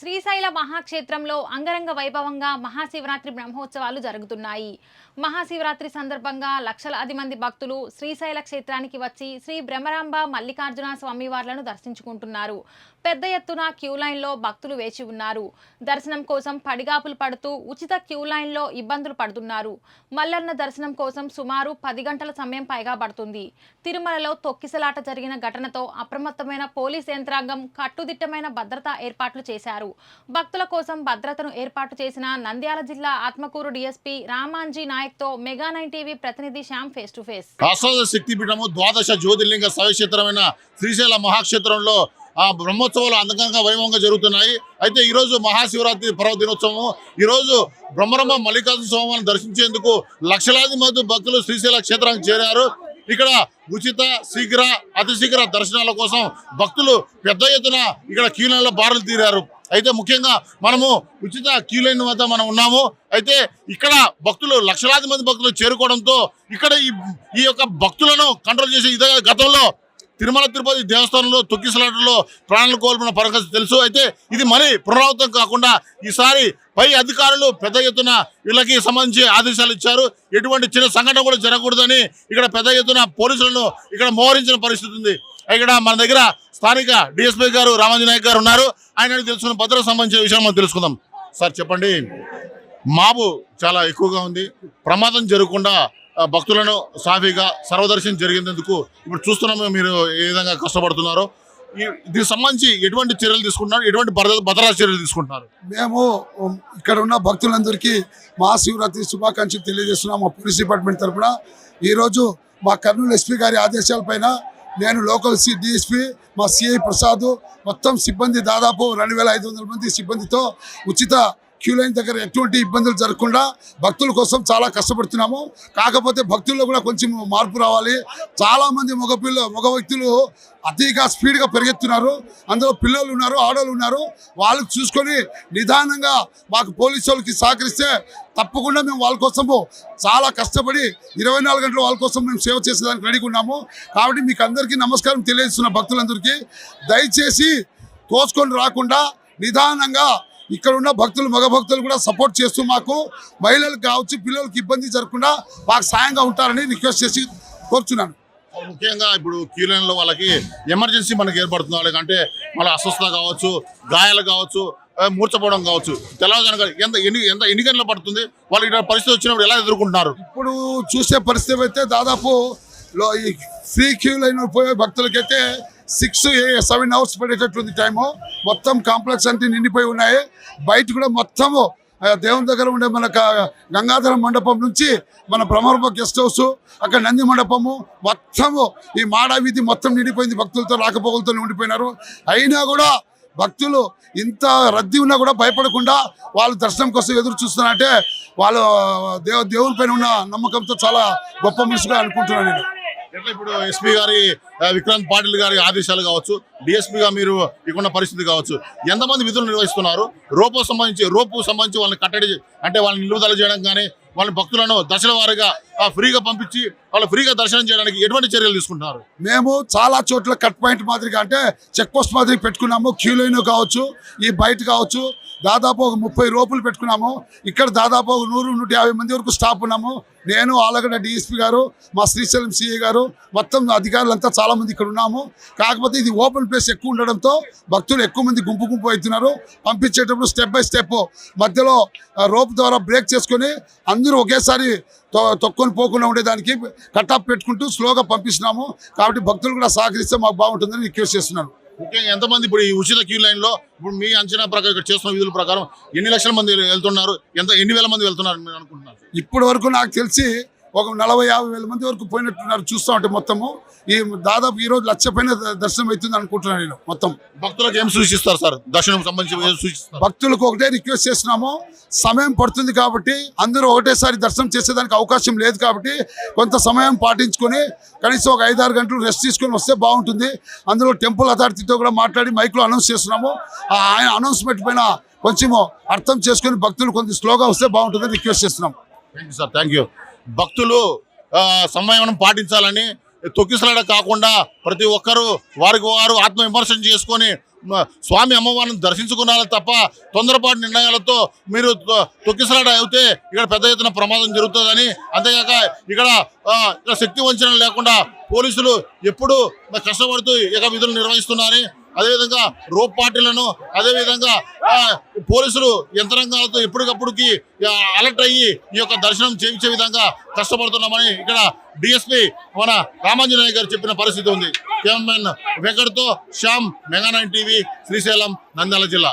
శ్రీశైల మహాక్షేత్రంలో అంగరంగ వైభవంగా మహాశివరాత్రి బ్రహ్మోత్సవాలు జరుగుతున్నాయి. మహాశివరాత్రి సందర్భంగా లక్షలాది మంది భక్తులు శ్రీశైల క్షేత్రానికి వచ్చి శ్రీ బ్రహ్మరాంబ మల్లికార్జున స్వామివార్లను దర్శించుకుంటున్నారు. పెద్ద ఎత్తున క్యూ లైన్లో భక్తులు వేచి ఉన్నారు. దర్శనం కోసం పడిగాపులు పడుతూ ఉచిత క్యూ లైన్లో ఇబ్బందులు పడుతున్నారు. మల్లన్న దర్శనం కోసం సుమారు పది గంటల సమయం పైగా పడుతుంది. తిరుమలలో తొక్కిసలాట జరిగిన ఘటనతో అప్రమత్తమైన పోలీస్ యంత్రాంగం కట్టుదిట్టమైన భద్రతా ఏర్పాట్లు చేశారు. భక్తుల కోసం భద్రతను ఏర్పాటు చేసిన నంద్యాల జిల్లా ఆత్మకూరు డీఎస్పీ రామాంజీ నాయక్తో మెగా నైన్ టీవీ ప్రతినిధి శ్యామ్ ఫేస్ టు ఫేస్. అష్టాదశ శక్తిపీఠము ద్వాదశ జ్యోతిర్లింగ సవిక్షేత్రమైన శ్రీశైల మహాక్షేత్రంలో ఆ బ్రహ్మోత్సవాలు అందంగా వైభవంగా జరుగుతున్నాయి. అయితే ఈ రోజు మహాశివరాత్రి పర్వ దినోత్సవం ఈ రోజు బ్రహ్మరమ్మ మల్లికార్జున స్వామిని దర్శించేందుకు లక్షలాది మంది భక్తులు శ్రీశైల క్షేత్రానికి చేరారు. ఇక్కడ ఉచిత శీఘ్ర అతి శీఘ్ర దర్శనాల కోసం భక్తులు పెద్ద ఎత్తున ఇక్కడ క్యూలైన్లో బారులు తీరారు. అయితే ముఖ్యంగా మనము ఉచిత క్యూ లైన్ వద్ద మనం ఉన్నాము. అయితే ఇక్కడ భక్తులు లక్షలాది మంది భక్తులు చేరుకోవడంతో ఇక్కడ ఈ ఈ యొక్క భక్తులను కంట్రోల్ చేసే ఇదే గతంలో తిరుమల తిరుపతి దేవస్థానంలో తొక్కిసలాటలో ప్రాణాలు కోల్పోయిన పరిస్థితి తెలుసు. అయితే ఇది మరీ పునరావృతం కాకుండా ఈసారి పై అధికారులు పెద్ద ఎత్తున వీళ్ళకి సంబంధించి ఆదేశాలు ఇచ్చారు. ఎటువంటి చిన్న సంఘటన కూడా జరగకూడదని ఇక్కడ పెద్ద ఎత్తున పోలీసులను ఇక్కడ మోహరించిన పరిస్థితి ఉంది. ఇక్కడ మన దగ్గర స్థానిక డిఎస్పీ గారు రామాంజీ నాయక్ గారు ఉన్నారు. ఆయన తెలుసుకున్న భద్రత సంబంధించిన విషయం మనం తెలుసుకుందాం. సార్ చెప్పండి. మాబు చాలా ఎక్కువగా ఉంది. ప్రమాదం జరగకుండా భక్తులను సాఫీగా సర్వదర్శనం జరిగినందుకు ఇప్పుడు చూస్తున్నాము మీరు ఏ విధంగా కష్టపడుతున్నారో. దీనికి సంబంధించి ఎటువంటి చర్యలు తీసుకుంటున్నారు? ఎటువంటి భద్రతా చర్యలు తీసుకుంటున్నారు? మేము ఇక్కడ ఉన్న భక్తులందరికీ మహాశివరాత్రి శుభాకాంక్షలు తెలియజేస్తున్నాం మా పోలీస్ డిపార్ట్మెంట్ తరఫున ఈరోజు మా కర్నూలు ఎస్పీ గారి ఆదేశాలపైన నేను లోకల్ సి డిఎస్పీ మా సిఐ ప్రసాద్ మొత్తం సిబ్బంది దాదాపు రెండు వేల ఐదు వందల మంది సిబ్బందితో ఉచిత క్యూ లైన్ దగ్గర ఎటువంటి ఇబ్బందులు జరగకుండా భక్తుల కోసం చాలా కష్టపడుతున్నాము. కాకపోతే భక్తుల్లో కూడా కొంచెం మార్పు రావాలి. చాలామంది మగ పిల్ల మగ వ్యక్తులు అతిగా స్పీడ్గా పెరిగెత్తున్నారు. అందులో పిల్లలు ఉన్నారు ఆడవాళ్ళు ఉన్నారు. వాళ్ళకి చూసుకొని నిదానంగా మాకు పోలీసు వాళ్ళకి సహకరిస్తే తప్పకుండా మేము వాళ్ళ కోసము చాలా కష్టపడి ఇరవై నాలుగు గంటలు వాళ్ళ కోసం మేము సేవ చేసేదానికి రెడీగా ఉన్నాము. కాబట్టి మీకు అందరికీ నమస్కారం తెలియజేస్తున్న భక్తులందరికీ దయచేసి కోసుకొని రాకుండా నిదానంగా ఇక్కడ ఉన్న భక్తులు మగ భక్తులు కూడా సపోర్ట్ చేస్తూ మాకు మహిళలకు కావచ్చు పిల్లలకి ఇబ్బంది జరగకుండా మాకు సాయంగా ఉంటారని రిక్వెస్ట్ చేసి కోరుచున్నాను. ముఖ్యంగా ఇప్పుడు క్యూలైన్లో వాళ్ళకి ఎమర్జెన్సీ మనకి ఏర్పడుతుంది వాళ్ళకి. అంటే వాళ్ళ అస్వస్థత కావచ్చు గాయాలు కావచ్చు మూర్చపోవడం కావచ్చు. తెల్లవారుజామున ఎంత ఎన్ని ఎంత ఎన్ని గంటలు పడుతుంది? వాళ్ళు ఇక్కడ పరిస్థితి వచ్చినప్పుడు ఎలా ఎదుర్కొంటున్నారు? ఇప్పుడు చూసే పరిస్థితి అయితే దాదాపు ఫ్రీ క్యూ లైన్ పోయే భక్తులకైతే సిక్స్ సెవెన్ అవర్స్ పడేటట్టుంది టైము. మొత్తం కాంప్లెక్స్ అంటే నిండిపోయి ఉన్నాయి. బయట కూడా మొత్తము దేవుని దగ్గర ఉండే మన గంగాధర మండపం నుంచి మన భ్రమరప గెస్ట్ హౌస్ అక్కడ నంది మండపము మొత్తము ఈ మాడా వీధి మొత్తం నిండిపోయింది. భక్తులతో రాకపోకలతో ఉండిపోయినారు అయినా కూడా భక్తులు ఇంత రద్దీ ఉన్నా కూడా భయపడకుండా వాళ్ళు దర్శనం కోసం ఎదురు చూస్తున్నారంటే వాళ్ళు దేవ దేవుని పైన ఉన్న నమ్మకంతో చాలా గొప్ప మనిషిగా అనుకుంటున్నాను నేను. ఎట్లా ఇప్పుడు ఎస్పీ గారి విక్రాంత్ పాటిల్ గారి ఆదేశాలు కావచ్చు డిఎస్పీగా మీరు ఇక్కడున్న పరిస్థితి కావచ్చు ఎంతమంది విధులు నిర్వహిస్తున్నారు? రోపు సంబంధించి రోపు సంబంధించి వాళ్ళని కట్టడి అంటే వాళ్ళని నిలుపుదల చేయడం కానీ వాళ్ళ భక్తులను దశల వారీగా ఫ్రీగా పంపించి వాళ్ళు ఫ్రీగా దర్శనం చేయడానికి ఎటువంటి చర్యలు తీసుకుంటున్నారు? మేము చాలా చోట్ల కట్ పాయింట్ మాదిరిగా అంటే చెక్ పోస్ట్ మాదిరి పెట్టుకున్నాము క్యూ లైన్ కావచ్చు ఈ బయట కావచ్చు. దాదాపు ఒక ముప్పై రోపులు పెట్టుకున్నాము. ఇక్కడ దాదాపు ఒక నూరు నూట యాభై మంది వరకు స్టాఫ్ ఉన్నాము. నేను ఆలగడ్డ డిఎస్పీ గారు మా శ్రీశైలం సిఐ గారు మొత్తం అధికారులంతా చాలా మంది ఇక్కడ ఉన్నాము. కాకపోతే ఇది ఓపెన్ ప్లేస్ ఎక్కువ ఉండడంతో భక్తులు ఎక్కువ మంది గుంపు గుంపు అవుతున్నారు. పంపించేటప్పుడు స్టెప్ బై స్టెప్ మధ్యలో రోప్ ద్వారా బ్రేక్ చేసుకొని అందరూ ఒకేసారి తొక్కొని పోకుండా ఉండేదానికి కటాప్ పెట్టుకుంటూ స్లోగా పంపిస్తున్నాము. కాబట్టి భక్తులు కూడా సహకరిస్తే మాకు బాగుంటుందని రిక్వెస్ట్ చేస్తున్నాను. ముఖ్యంగా ఎంతమంది ఇప్పుడు ఈ ఉచిత క్యూ లైన్లో ఇప్పుడు మీ అంచనా ప్రకారం ఇక్కడ చేస్తున్న విధుల ప్రకారం ఎన్ని లక్షల మంది వెళ్తున్నారు? ఎంత ఎన్ని వేల మంది వెళ్తున్నారు మీరు అనుకుంటున్నారు? ఇప్పటి వరకు నాకు తెలిసి ఒక నలభై యాభై వేల మంది వరకు పోయినట్టున్నారు చూస్తూ ఉంటే మొత్తము. ఈ దాదాపు ఈ రోజు లక్ష పైన దర్శనం అవుతుంది అనుకుంటున్నాను నేను మొత్తం. భక్తులకు ఏం సూచిస్తారు సార్? దర్శనం సంబంధించి సూచిస్తారు? భక్తులకు ఒకటే రిక్వెస్ట్ చేస్తున్నాము. సమయం పడుతుంది కాబట్టి అందరూ ఒకటేసారి దర్శనం చేసేదానికి అవకాశం లేదు కాబట్టి కొంత సమయం పాటించుకొని కనీసం ఒక ఐదారు గంటలు రెస్ట్ తీసుకొని వస్తే బాగుంటుంది. అందులో టెంపుల్ అథారిటీతో కూడా మాట్లాడి మైక్లో అనౌన్స్ చేస్తున్నాము. ఆయన అనౌన్స్మెంట్ పైన కొంచెము అర్థం చేసుకొని భక్తులు కొంచెం స్లోగా వస్తే బాగుంటుందని రిక్వెస్ట్ చేస్తున్నాం. Thank you sir thank you భక్తులు సంయమనం పాటించాలని తొక్కిసలాడ కాకుండా ప్రతి ఒక్కరూ వారికి వారు ఆత్మవిమర్శన చేసుకొని స్వామి అమ్మవారిని దర్శించుకున్నారు తప్ప తొందరపాటు నిర్ణయాలతో మీరు తొ- అయితే ఇక్కడ పెద్ద ఎత్తున ప్రమాదం జరుగుతుందని. అంతేకాక ఇక్కడ ఇక్కడ శక్తి వంచన లేకుండా పోలీసులు ఎప్పుడు కష్టపడుతూ ఇక విధులు నిర్వహిస్తున్నారని అదేవిధంగా రోప్ పార్టీలను అదేవిధంగా ఆ, పోలీసులు యంత్రాంగాలతో ఎప్పటికప్పుడుకి అలర్ట్ అయ్యి ఈ యొక్క దర్శనం చేయించే విధంగా కష్టపడుతున్నామని ఇక్కడ డిఎస్పి మన రామాంజనేయ గారు చెప్పిన పరిస్థితి ఉంది. Cameraman వెంకట్తో Shyam mega nine TV Srisailam Nandyal జిల్లా.